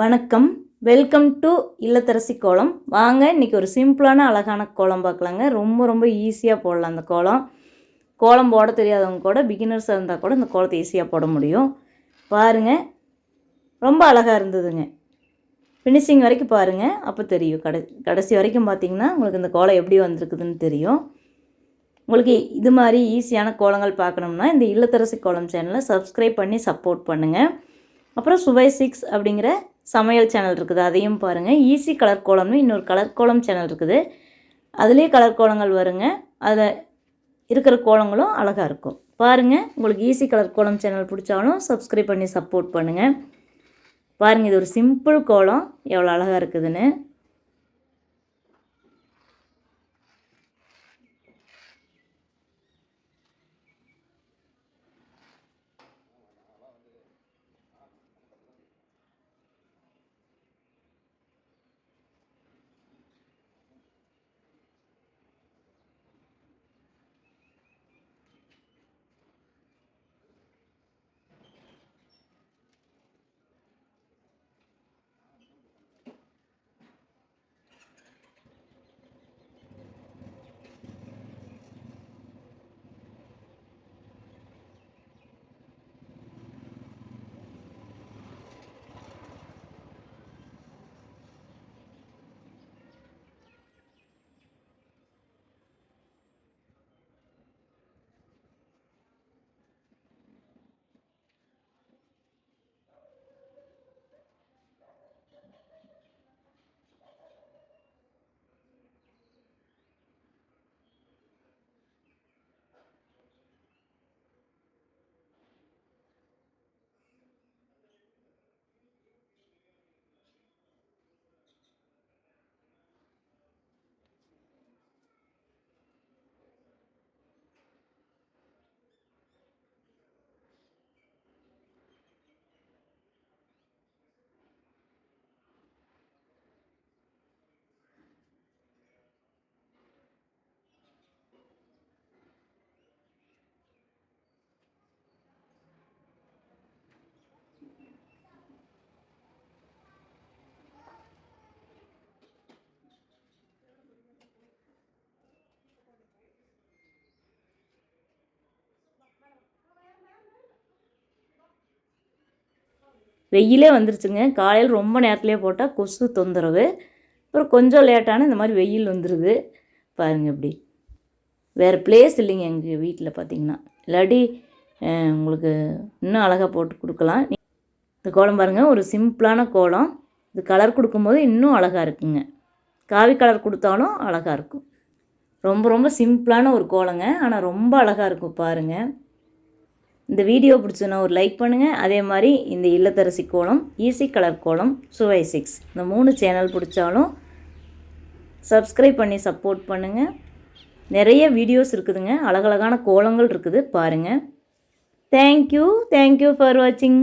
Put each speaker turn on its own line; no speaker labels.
வணக்கம். Welcome to இல்லத்தரசி கோலம். வாங்க இன்றைக்கி ஒரு சிம்பிளான அழகான கோலம் பார்க்கலாங்க. ரொம்ப ரொம்ப ஈஸியாக போடலாம் அந்த கோலம். கோலம் போட தெரியாதவங்க கூட பிகினர்ஸாக இருந்தால் கூட இந்த கோலத்தை ஈஸியாக போட முடியும். பாருங்கள் ரொம்ப அழகாக இருந்ததுங்க. ஃபினிஷிங் வரைக்கும் பாருங்கள் அப்போ தெரியும். கடை கடைசி வரைக்கும் பார்த்தீங்கன்னா உங்களுக்கு இந்த கோலம் எப்படி வந்திருக்குதுன்னு தெரியும். உங்களுக்கு இது மாதிரி ஈஸியான கோலங்கள் பார்க்கணும்னா இந்த இல்லத்தரசி கோலம் சேனலை சப்ஸ்கிரைப் பண்ணி சப்போர்ட் பண்ணுங்கள் அப்புறம் சுவை சிக்ஸ் அப்படிங்கிற சமையல் சேனல் இருக்குது அதையும் பாருங்கள் ஈஸி கலர் கோலம்னு இன்னொரு கலர் கோலம் சேனல் இருக்குது. அதுலேயே கலர் கோலங்கள் வருங்க. அதில் இருக்கிற கோலங்களும் அழகாக இருக்கும். பாருங்கள் உங்களுக்கு ஈஸி கலர் கோலம் சேனல் பிடிச்சாலும் சப்ஸ்கிரைப் பண்ணி சப்போர்ட் பண்ணுங்கள் பாருங்கள் இது ஒரு சிம்பிள் கோலம். எவ்வளோ அழகாக இருக்குதுன்னு. வெயிலே வந்துருச்சுங்க. காலையில் ரொம்ப நேரத்துலேயே போட்டால் கொசு தொந்தரவு. அப்புறம் கொஞ்சம் லேட்டான இந்த மாதிரி வெயில் வந்துடுது பாருங்கள் இப்படி. வேறு பிளேஸ் இல்லைங்க எங்கள் வீட்டில் பார்த்தீங்கன்னா இல்லாட்டி உங்களுக்கு இன்னும் அழகாக போட்டு கொடுக்கலாம். இந்த கோலம் பாருங்கள் ஒரு சிம்பிளான கோலம். இது கலர் கொடுக்கும்போது இன்னும் அழகாக இருக்குங்க. காவி கலர் கொடுத்தாலும் அழகாக இருக்கும். ரொம்ப ரொம்ப சிம்பிளான ஒரு கோலங்க. ஆனால் ரொம்ப அழகாக இருக்கும் பாருங்கள் இந்த வீடியோ பிடிச்சதுன்னா ஒரு லைக் பண்ணுங்கள் அதே மாதிரி இந்த இல்லத்தரசி கோலம் ஈஸி கலர் கோலம் சுவை சிக்ஸ் இந்த மூணு சேனல் பிடிச்சாலும் சப்ஸ்கிரைப் பண்ணி சப்போர்ட் பண்ணுங்கள் நிறைய வீடியோஸ் இருக்குதுங்க. அழகழகான கோலங்கள் இருக்குது. பாருங்கள் தேங்க்யூ தேங்க்யூ ஃபார் வாட்சிங்